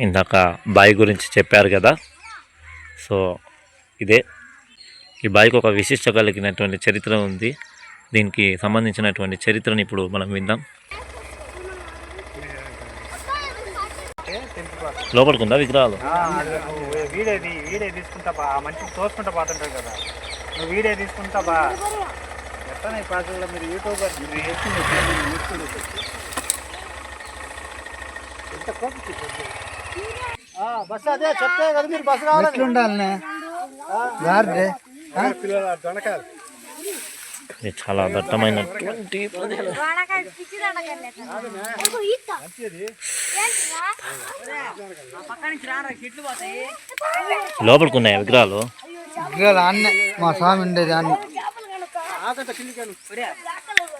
ఇందాక బావి గురించి చెప్పారు కదా. సో ఇదే. ఈ బావికి ఒక విశిష్ట కలిగినటువంటి చరిత్ర ఉంది. దీనికి సంబంధించినటువంటి చరిత్రని ఇప్పుడు మనం విందాం. లోపలికుందా విగ్రహాలు? తీసుకుంటా బా. మంచిగా తోసుకుంటా పోతుంటారు కదా. నువ్వు తీసుకుంటా బా. ఎట్లా ఈ పాటల్లో మీరు యూట్యూబర్. మీరు బస్ అదే చెప్తే కదా మీరు ఇది చాలా దట్టమైనటువంటి లోపలికి ఉన్నాయి విగ్రహాలు. విగ్రహాలు అన్నే మా స్వామి ఉండేది అన్న.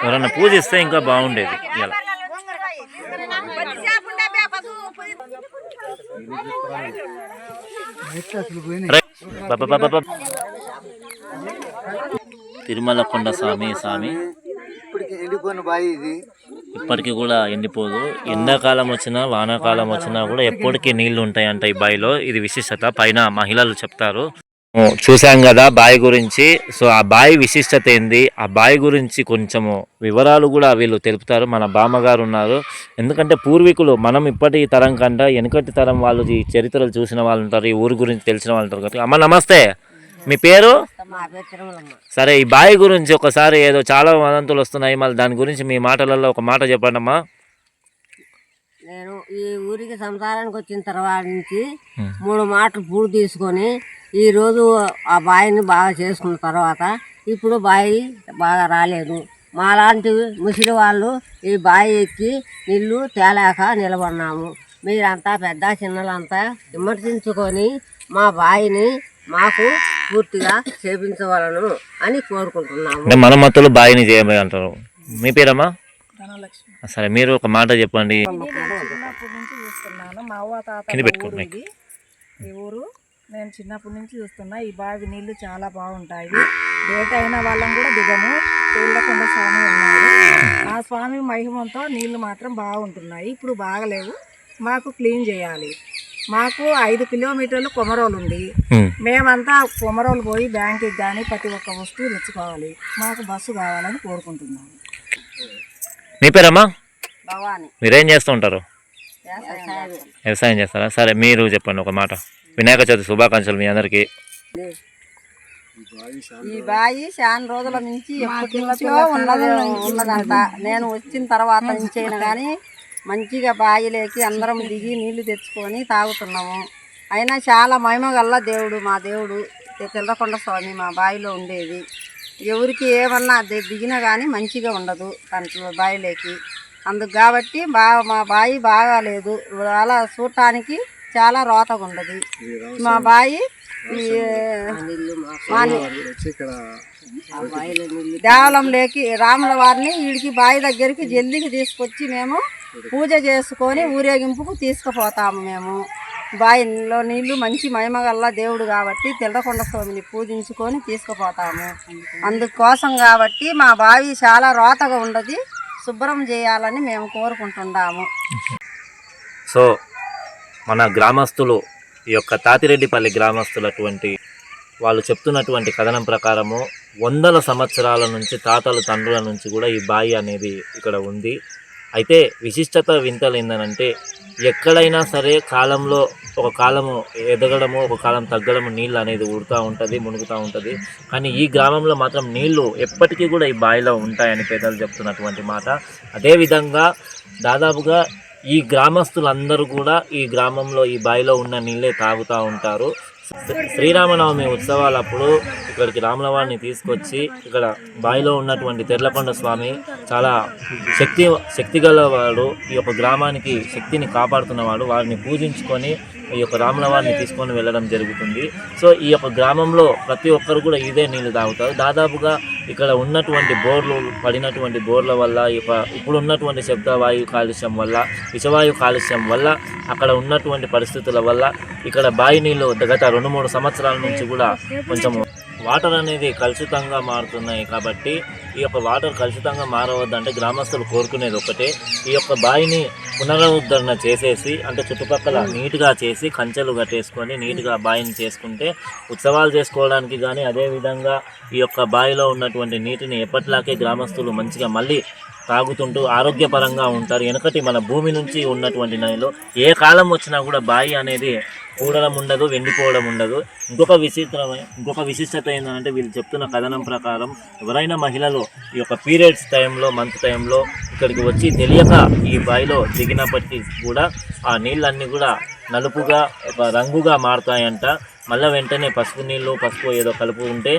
ఎవరన్నా పూజిస్తే ఇంకా బాగుండేది. ఇలా. తిరుమల కొండ స్వామి స్వామి. ఇప్పటికి ఎండిపోయిన బావి ఇది. ఇప్పటికీ కూడా ఎండిపోదు. ఎండాకాలం వచ్చినా వానాకాలం వచ్చినా కూడా ఎప్పటికీ నీళ్ళు ఉంటాయంట ఈ బావిలో ఇది విశిష్టత. పైన మహిళలు చెప్తారు. చూసాం కదా బావి గురించి. సో ఆ బావి విశిష్టత ఏంది? ఆ బావి గురించి కొంచెము వివరాలు కూడా వీళ్ళు తెలుపుతారు. మన బామ్మగారు ఉన్నారు. ఎందుకంటే పూర్వీకులు మనం ఇప్పటి తరం కంటే వెనుకటి తరం వాళ్ళు ఈ చరిత్రలు చూసిన వాళ్ళు ఉంటారు ఈ ఊరి గురించి తెలిసిన వాళ్ళు ఉంటారు. కాబట్టి అమ్మ నమస్తే. మీ పేరు? సరే ఈ బావి గురించి ఒకసారి ఏదో చాలా వదంతులు వస్తున్నాయి మళ్ళీ దాని గురించి మీ మాటలలో ఒక మాట చెప్పండి అమ్మా నేను ఈ ఊరికి సంసారానికి వచ్చిన తర్వాత నుంచి మూడు మాటలు పూడు తీసుకొని ఈ రోజు ఆ బావిని బాగా చేసుకున్న తర్వాత ఇప్పుడు బావి బాగా రాలేదు. మాలాంటి ముసలి వాళ్ళు ఈ బావి ఎక్కి నీళ్ళు తేలేక నిలబడినాము. మీరంతా పెద్ద చిన్నలంతా విమర్శించుకొని మా బావిని మాకు పూర్తిగా చేపించవలను అని కోరుకుంటున్నాము. అంటే మన మత్తులు బావిని చేయమని అంటారు. మీ పేరమ్మా? సరే మీరు ఒక మాట చెప్పండి. కింద ఈ ఊరు నేను చిన్నప్పటి నుంచి చూస్తున్నా. ఈ బావి నీళ్ళు చాలా బాగుంటాయి. డేట్ అయిన వాళ్ళం కూడా దిగము. తేళ్ళకొండ స్వామి ఉన్నారు ఆ స్వామి మహిమంతో నీళ్ళు మాత్రం బాగుంటున్నాయి. ఇప్పుడు బాగలేవు. మాకు క్లీన్ చేయాలి. మాకు ఐదు కిలోమీటర్లు కొమరోలు ఉంది. మేమంతా కొమరోలు పోయి బ్యాంకుకి కానీ ప్రతి ఒక్క వస్తువు తెచ్చుకోవాలి. మాకు బస్సు కావాలని కోరుకుంటున్నాము మీ పేరమ్మా? భవాని. మీరేం చేస్తూ ఉంటారు? వ్యవసాయం చేస్తారా? సరే మీరు చెప్పండి ఒక మాట. వినాయక చవితి శుభాకాంక్షలు మీ అందరికీ. ఈ బాయి చాలా రోజుల నుంచి ఉన్నదంట. నేను వచ్చిన తర్వాత నుంచి అయినా కానీ మంచిగా బాయిలేకి అందరం దిగి నీళ్ళు తెచ్చుకొని తాగుతున్నాము. అయినా చాలా మహిమగల్ల దేవుడు మా దేవుడు తెల్లకొండ స్వామి మా బావిలో ఉండేది. ఎవరికి ఏమన్నా దిగినా కానీ మంచిగా ఉండదు దాంట్లో బావిలోకి అందుకు కాబట్టి బాగా మా బావి బాగాలేదు అలా చూడటానికి చాలా రోతగా ఉండదు. మా బావి దేవలం మా రాముల వారిని వీడికి బావి దగ్గరికి జల్దికి తీసుకొచ్చి మేము పూజ చేసుకొని ఊరేగింపుకు తీసుకుపోతాము మేము. బాయిలో నీళ్ళు మంచి మహిమగల్ల దేవుడు కాబట్టి తెల్లకొండ స్వామిని పూజించుకొని తీసుకుపోతాము. అందుకోసం కాబట్టి మా బావి చాలా రోతగా ఉండదు. శుభ్రం చేయాలని మేము కోరుకుంటున్నాము. సో మన గ్రామస్తులు ఈ యొక్క తాతిరెడ్డిపల్లి గ్రామస్తులటువంటి వాళ్ళు చెప్తున్నటువంటి కథనం ప్రకారము వందల సంవత్సరాల నుంచి తాతలు తండ్రుల నుంచి కూడా ఈ బావి అనేది ఇక్కడ ఉంది. అయితే విశిష్టత వింతలు ఏంటంటే ఎక్కడైనా సరే కాలంలో ఒక కాలము ఎదగడము ఒక కాలం తగ్గడము నీళ్ళు అనేది ఊడుతూ ఉంటుంది మునుగుతూ ఉంటుంది. కానీ ఈ గ్రామంలో మాత్రం నీళ్ళు ఎప్పటికీ కూడా ఈ బావిలో ఉంటాయని పేదలు చెప్తున్నటువంటి మాట. అదేవిధంగా దాదాపుగా ఈ గ్రామస్తులందరూ కూడా ఈ గ్రామంలో ఈ బావిలో ఉన్న నీళ్ళే తాగుతూ ఉంటారు. శ్రీరామనవమి ఉత్సవాలప్పుడు ఇక్కడికి రాములవారిని తీసుకొచ్చి ఇక్కడ బావిలో ఉన్నటువంటి తెర్లకొండ స్వామి చాలా శక్తి శక్తి గలవాడు ఈ యొక్క గ్రామానికి శక్తిని కాపాడుతున్నవాడు. వారిని పూజించుకొని ఈ యొక్క రామలవారిని తీసుకొని వెళ్ళడం జరుగుతుంది. సో ఈ యొక్క గ్రామంలో ప్రతి ఒక్కరు కూడా ఇదే నీళ్ళు తాగుతారు. దాదాపుగా ఇక్కడ ఉన్నటువంటి బోర్లు పడినటువంటి బోర్ల వల్ల ఈ ఇప్పుడు ఉన్నటువంటి శబ్దవాయు కాలుష్యం వల్ల విషవాయు కాలుష్యం వల్ల అక్కడ ఉన్నటువంటి పరిస్థితుల వల్ల ఇక్కడ బావి నీళ్ళు గత రెండు మూడు సంవత్సరాల నుంచి కూడా కొంచెం వాటర్ అనేది కలుషితంగా మారుతున్నాయి కాబట్టి ఈ యొక్క వాటర్ కలుషితంగా మారవద్దంటే గ్రామస్తులు కోరుకునేది ఒకటే ఈ యొక్క బావిని పునరుద్ధరణ చేసేసి అంటే చుట్టుపక్కల నీట్గా చేసి కంచెలు కట్టేసుకొని నీట్గా బావిని చేసుకుంటే ఉత్సవాలు చేసుకోవడానికి కానీ అదేవిధంగా ఈ యొక్క బావిలో ఉన్నటువంటి నీటిని ఎప్పటిలాగే గ్రామస్తులు మంచిగా మళ్ళీ తాగుతుంటూ ఆరోగ్యపరంగా ఉంటారు. వెనకటి మన భూమి నుంచి ఉన్నటువంటి నదిలో ఏ కాలం వచ్చినా కూడా బావి అనేది కూడడం ఉండదు వెండిపోవడం ఉండదు. ఇంకొక విచిత్రమైన ఇంకొక విశిష్టత ఏంటంటే వీళ్ళు చెప్తున్న కథనం ప్రకారం ఎవరైనా మహిళలు ఈ యొక్క పీరియడ్స్ టైంలో మంత్ టైంలో ఇక్కడికి వచ్చి తెలియక ఈ బావిలో దిగినప్పటికీ కూడా ఆ నీళ్ళన్నీ కూడా నలుపుగా ఒక రంగుగా మారుతాయంట. మళ్ళీ వెంటనే పసుపు నీళ్ళు పసుపు ఏదో కలుపు ఉంటే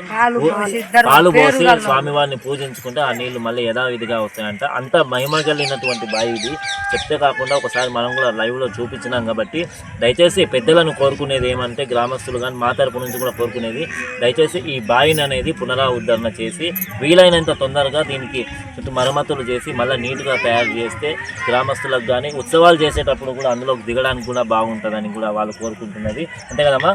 పాలు పోసి స్వామివారిని పూజించుకుంటే ఆ నీళ్ళు మళ్ళీ యథావిధిగా వస్తాయంట. అంత మహిమ కలిగినటువంటి బావి ఇది. చెప్తే కాకుండా ఒకసారి మనం కూడా లైవ్లో చూపించినాం కాబట్టి దయచేసి పెద్దలను కోరుకునేది ఏమంటే గ్రామస్తులు కానీ మా తరపు నుంచి కూడా కోరుకునేది దయచేసి ఈ బావిని అనేది పునరావుద్ధరణ చేసి వీలైనంత తొందరగా దీనికి చుట్టూ మరమ్మతులు చేసి మళ్ళీ నీట్గా తయారు చేస్తే గ్రామస్తులకు కానీ ఉత్సవాలు చేసేటప్పుడు కూడా అందులోకి దిగడానికి కూడా బాగుంటుందని కూడా వాళ్ళు కోరుకుంటున్నది. అంతే కదమ్మా?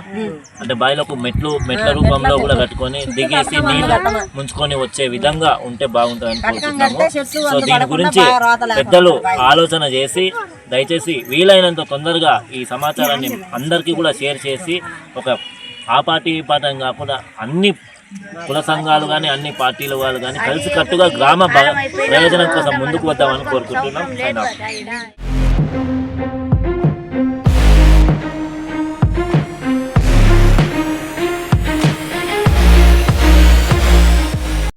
అంటే బావిలోకి మెట్లు మెట్ల రూపంలో కూడా కట్టుకొని దిగేసి నీళ్ళు ముంచుకొని వచ్చే విధంగా ఉంటే బాగుంటుందని కోరుకుంటున్నాము సో దీని గురించి పెద్దలు ఆలోచన చేసి దయచేసి వీలైనంత తొందరగా ఈ సమాచారాన్ని అందరికీ కూడా షేర్ చేసి ఒక ఆ పార్టీ ఈ పార్టీ కాకుండా అన్ని కుల సంఘాలు కానీ అన్ని పార్టీల వాళ్ళు కానీ కలిసికట్టుగా గ్రామ బ- ప్రయోజనం కోసం ముందుకు వద్దామని కోరుకుంటున్నాం.